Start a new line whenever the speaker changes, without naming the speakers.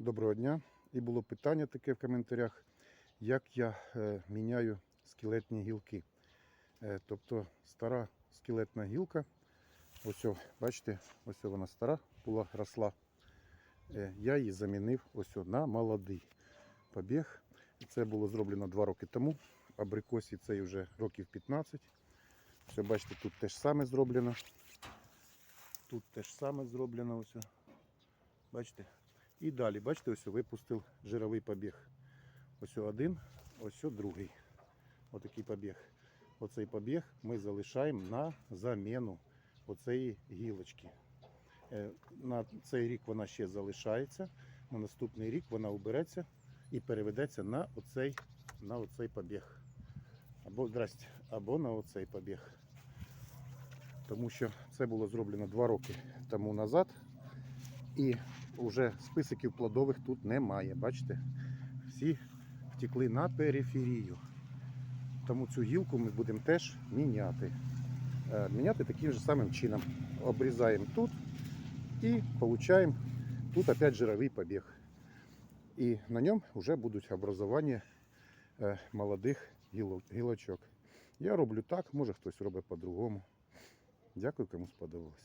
Доброго дня. І було питання таке в коментарях, як я е, міняю скелетні гілки. Е, тобто стара скелетна гілка, ось, бачите, ось вона стара була, росла. Е, я її замінив ось на молодий побіг. Це було зроблено 2 роки тому. Абрикосі цей вже років 15. Все, бачите, тут те ж саме зроблено. Тут те ж саме зроблено. Ось. Бачите? І далі, бачите, ось випустив жировий побіг. Ось один, ось другий. Отакий побіг. Оцей побіг ми залишаємо на заміну оцеї гілочки. Е, На цей рік вона ще залишається. На наступний рік вона убереться і переведеться на оцей, на оцей побіг. Або, здрасте, або на оцей побіг. Тому що це було зроблено два роки тому назад. І вже списиків плодових тут немає. Бачите? Всі втекли на периферію. Тому цю гілку ми будемо теж міняти. Е, Міняти таким же самим чином. Обрізаємо тут і получаємо тут опять жировий побіг. І на ньому вже будуть образування е, молодих гілочок. Я роблю так, може хтось робить по-другому. Дякую, кому сподобалось.